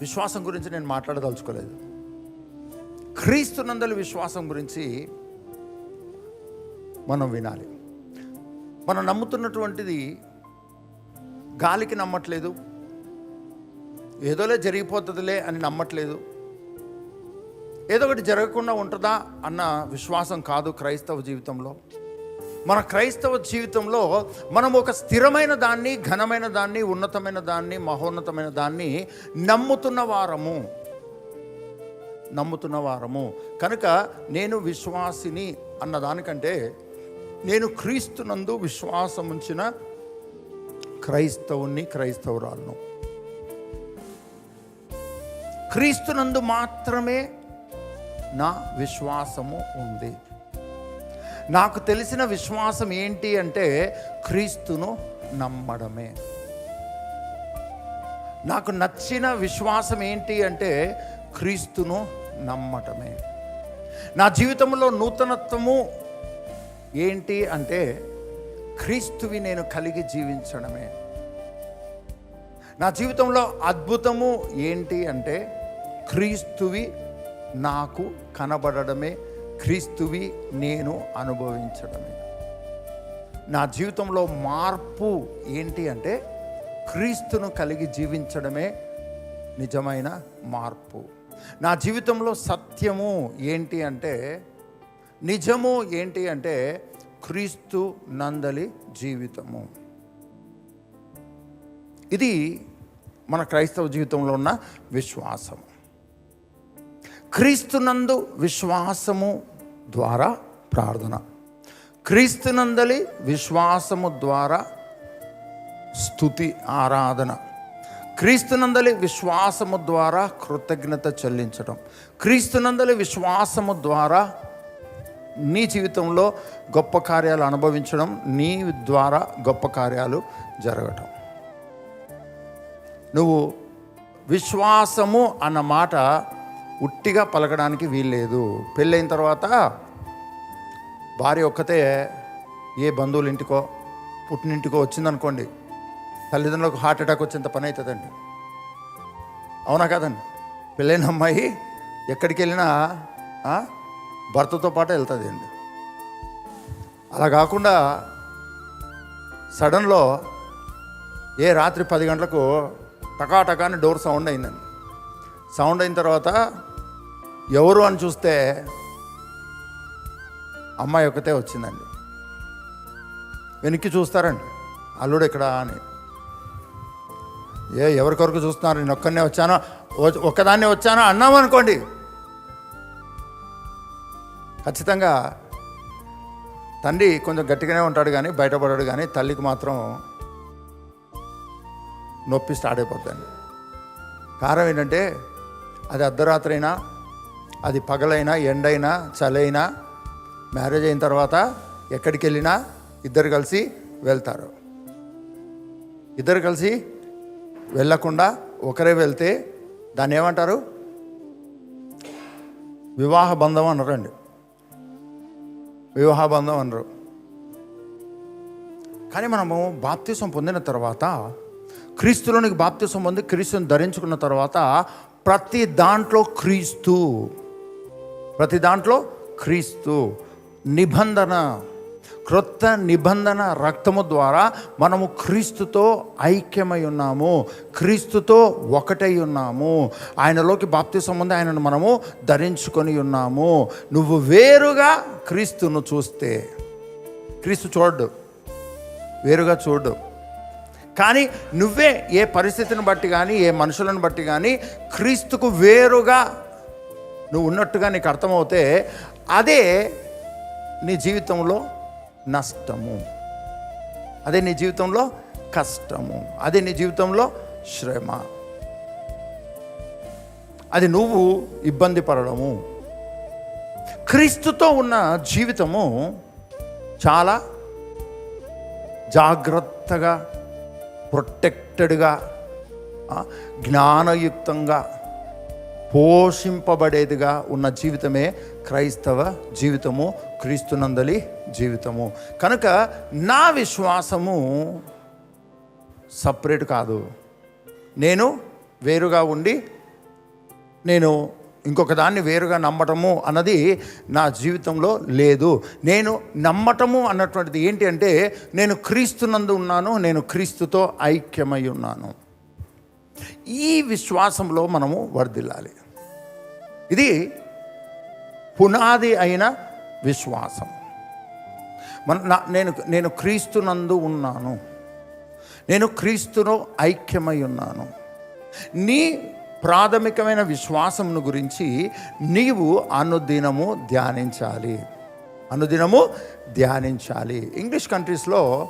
విశ్వాసం గురించి నేను మాట్లాడదలుచుకోలేదు. క్రీస్తునందలి విశ్వాసం గురించి మనం వినాలి. మనం నమ్ముతున్నటువంటిది గాలికి నమ్మట్లేదు. ఏదోలే జరిగిపోతుందిలే అని నమ్మట్లేదు. ఏదో ఒకటి జరగకుండా ఉంటుందా అన్న విశ్వాసం కాదు క్రైస్తవ జీవితంలో. మన క్రైస్తవ జీవితంలో మనం ఒక స్థిరమైన దాన్ని ఘనమైన దాన్ని ఉన్నతమైన దాన్ని మహోన్నతమైన దాన్ని నమ్ముతున్న వారము. నమ్ముతున్న వారము. కనుక నేను విశ్వాసిని అన్నదానికంటే నేను క్రీస్తునందు విశ్వాసం ఉంచిన క్రైస్తవుని క్రైస్తవురాలను. క్రీస్తునందు మాత్రమే నా విశ్వాసము ఉంది. నాకు తెలిసిన విశ్వాసం ఏంటి అంటే క్రీస్తును నమ్మడమే. నాకు నచ్చిన విశ్వాసం ఏంటి అంటే క్రీస్తును నమ్మటమే. నా జీవితంలో నూతనత్వము ఏంటి అంటే క్రీస్తువి నేను కలిగి జీవించడమే. నా జీవితంలో అద్భుతము ఏంటి అంటే క్రీస్తువి నాకు కనబడడమే. క్రీస్తువి నేను అనుభవించడమే. నా జీవితంలో మార్పు ఏంటి అంటే క్రీస్తును కలిగి జీవించడమే నిజమైన మార్పు. నా జీవితంలో సత్యము ఏంటి అంటే నిజము ఏంటి అంటే క్రీస్తు నందలి జీవితము. ఇది మన క్రైస్తవ జీవితంలో ఉన్న విశ్వాసం క్రీస్తునందు విశ్వాసము ద్వారా ప్రార్థన. క్రీస్తునందలి విశ్వాసము ద్వారా స్థుతి ఆరాధన. క్రీస్తునందలి విశ్వాసము ద్వారా కృతజ్ఞత చెల్లించడం. క్రీస్తునందలి విశ్వాసము ద్వారా నీ జీవితంలో గొప్ప కార్యాలు అనుభవించడం నీ ద్వారా గొప్ప కార్యాలు జరగటం. నువ్వు విశ్వాసము అన్న మాట ఉట్టిగా పలకడానికి వీల్లేదు. పెళ్ళైన తర్వాత భార్య ఒక్కతే ఏ బంధువుల ఇంటికో పుట్టినింటికో వచ్చిందనుకోండి తల్లిదండ్రులకు హార్ట్ అటాక్ వచ్చేంత పని అవుతుందండి అవునా కాదండి? పెళ్ళైన అమ్మాయి ఎక్కడికి వెళ్ళినా భర్తతో పాటు వెళ్తుంది అండి అలా కాకుండా సడన్లో ఏ రాత్రి పది గంటలకు టకాటకాని డోర్ సౌండ్ అయిందండి. సౌండ్ అయిన తర్వాత ఎవరు అని చూస్తే అమ్మాయి ఒక్కతే వచ్చిందండి. వెనక్కి చూస్తారండి. అల్లుడు ఇక్కడ అని. ఏ ఎవరి కొరకు చూస్తున్నారు? నేను ఒక్కనే వచ్చానో? ఓ- ఒక్కదాన్నే వచ్చానో? అన్నామనుకోండి ఖచ్చితంగా తండ్రి కొంచెం గట్టిగానే ఉంటాడు కానీ బయటపడాడు కానీ తల్లికి మాత్రం నొప్పి స్టార్ట్ అయిపోతుంది కారణం ఏంటంటే అది అర్ధరాత్రి అయినా అది పగలైనా ఎండైనా చలైనా మ్యారేజ్ అయిన తర్వాత ఎక్కడికి వెళ్ళినా ఇద్దరు కలిసి వెళ్తారు. ఇద్దరు కలిసి వెళ్ళకుండా ఒకరే వెళ్తే దాన్ని ఏమంటారు? వివాహ బంధం అనరండి. వివాహ బంధం అనరు. కానీ మనము బాప్తిసం పొందిన తర్వాత క్రీస్తులోనికి బాప్తిసం పొంది క్రీస్తుని ధరించుకున్న తర్వాత ప్రతి దాంట్లో క్రీస్తు ప్రతి దాంట్లో క్రీస్తు నిబంధన క్రొత్త నిబంధన రక్తము ద్వారా మనము క్రీస్తుతో ఐక్యమై ఉన్నాము. క్రీస్తుతో ఒకటై ఉన్నాము. ఆయనలోకి బాప్తి సంబంధం ఆయనను మనము ధరించుకొని ఉన్నాము. నువ్వు వేరుగా క్రీస్తును చూస్తే క్రీస్తు చూడడు వేరుగా చూడు కానీ నువ్వే ఏ పరిస్థితిని బట్టి కానీ ఏ మనుషులను బట్టి కానీ క్రీస్తుకు వేరుగా నువ్వు ఉన్నట్టుగా నీకు అర్థమవుతే అదే నీ జీవితంలో నష్టము. అదే నీ జీవితంలో కష్టము. అదే నీ జీవితంలో శ్రమ. అది నువ్వు ఇబ్బంది పడడము. క్రీస్తుతో ఉన్న జీవితము చాలా జాగ్రత్తగా ప్రొటెక్టెడ్గా జ్ఞానయుక్తంగా పోషింపబడేదిగా ఉన్న జీవితమే క్రైస్తవ జీవితము క్రీస్తునందలి జీవితము. కనుక నా విశ్వాసము సపరేట్ కాదు. నేను వేరుగా ఉండి నేను ఇంకొక దాన్ని వేరుగా నమ్మటము అన్నది నా జీవితంలో లేదు. నేను నమ్మటము అన్నటువంటిది ఏంటి అంటే నేను క్రీస్తునందు ఉన్నాను నేను క్రీస్తుతో ఐక్యమై ఉన్నాను. ఈ విశ్వాసంలో మనము వర్దిల్లాలి ఇది పునాది అయిన విశ్వాసం. మన నా- నేను నేను క్రీస్తునందు ఉన్నాను. నేను క్రీస్తులో ఐక్యమై ఉన్నాను. నీ ప్రాథమికమైన విశ్వాసమును గురించి నీవు అనుదినము ధ్యానించాలి. అనుదినము ధ్యానించాలి. ఇంగ్లీష్ కంట్రీస్లో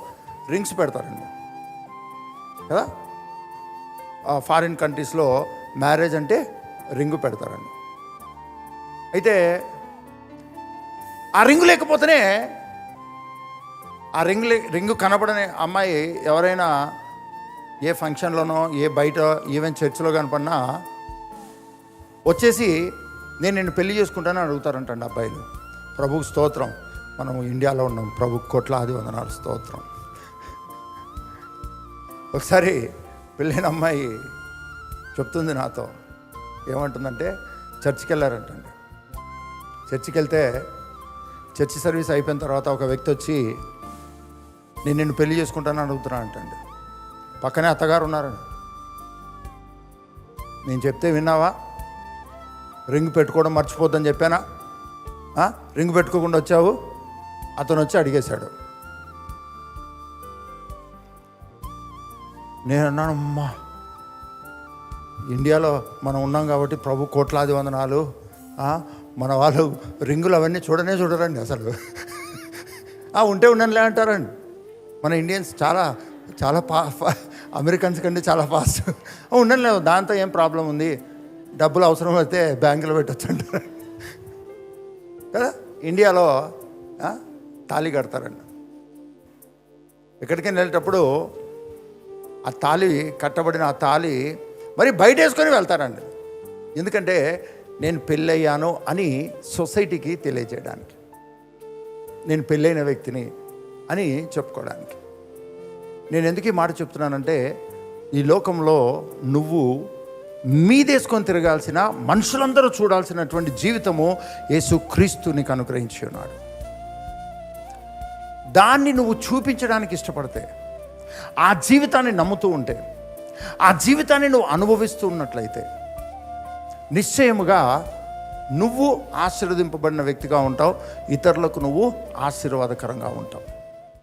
రింగ్స్ పెడతారండి. కదా? ఫారిన్ కంట్రీస్లో మ్యారేజ్ అంటే రింగు పెడతారండి. అయితే ఆ రింగు లేకపోతేనే ఆ రింగు లే- రింగు కనపడని అమ్మాయి ఎవరైనా ఏ ఫంక్షన్లోనో ఏ బయట ఈవెన్ చర్చిలో కనపడినా వచ్చేసి నేను నిన్ను పెళ్ళి చేసుకుంటానని అడుగుతారంటండి అబ్బాయిలు. ప్రభుకు స్తోత్రం. మనం ఇండియాలో ఉన్నాం. ప్రభు కోట్లాది వందనాలు. స్తోత్రం. ఒకసారి పెళ్ళైన అమ్మాయి చెప్తుంది నాతో. ఏమంటుందంటే చర్చికి వెళ్ళారంటండి చర్చికి వెళ్తే చర్చి సర్వీస్ అయిపోయిన తర్వాత ఒక వ్యక్తి వచ్చి నేను నిన్ను పెళ్ళి చేసుకుంటానని అడుగుతున్నాను అంటండి. పక్కనే అత్తగారు ఉన్నారండి. నేను చెప్తే విన్నావా? రింగ్ పెట్టుకోవడం మర్చిపోద్దని చెప్పానా? రింగ్ పెట్టుకోకుండా వచ్చావు? అతను వచ్చి అడిగేశాడు. నేను అన్నాను అమ్మా ఇండియాలో మనం ఉన్నాం కాబట్టి ప్రభు కోట్లాది వందనాలు. మన వాళ్ళు రింగులు అవన్నీ చూడనే చూడరండి అసలు. ఆ, ఉంటే ఉండనులే అంటారండి. మన ఇండియన్స్ చాలా చాలా పా అమెరికన్స్ కంటే చాలా ఫాస్ట్. ఉండనులే దాంతో ఏం ప్రాబ్లం ఉంది? డబ్బులు అవసరం అయితే బ్యాంకులో పెట్టచ్చు అంటారు కదా? ఇండియాలో తాళి కడతారండి. ఎక్కడికైనా వెళ్ళేటప్పుడు ఆ తాళి కట్టబడిన ఆ తాళి మరి బయట వేసుకొని వెళ్తారండి. ఎందుకంటే నేను పెళ్ళయ్యాను అని సొసైటీకి తెలియజేయడానికి నేను పెళ్ళైన వ్యక్తిని అని చెప్పుకోవడానికి. నేను ఎందుకు ఈ మాట చెప్తున్నానంటే ఈ లోకంలో నువ్వు మీదేసుకొని తిరగాల్సిన మనుషులందరూ చూడాల్సినటువంటి జీవితము యేసుక్రీస్తు నీకు అనుగ్రహించి ఉన్నాడు. దాన్ని నువ్వు చూపించడానికి ఇష్టపడితే ఆ జీవితాన్ని నమ్ముతూ ఉంటే ఆ జీవితాన్ని నువ్వు అనుభవిస్తూ ఉన్నట్లయితే నిశ్చయముగా నువ్వు ఆశీర్వదింపబడిన వ్యక్తిగా ఉంటావు. ఇతరులకు నువ్వు ఆశీర్వాదకరంగా ఉంటావు.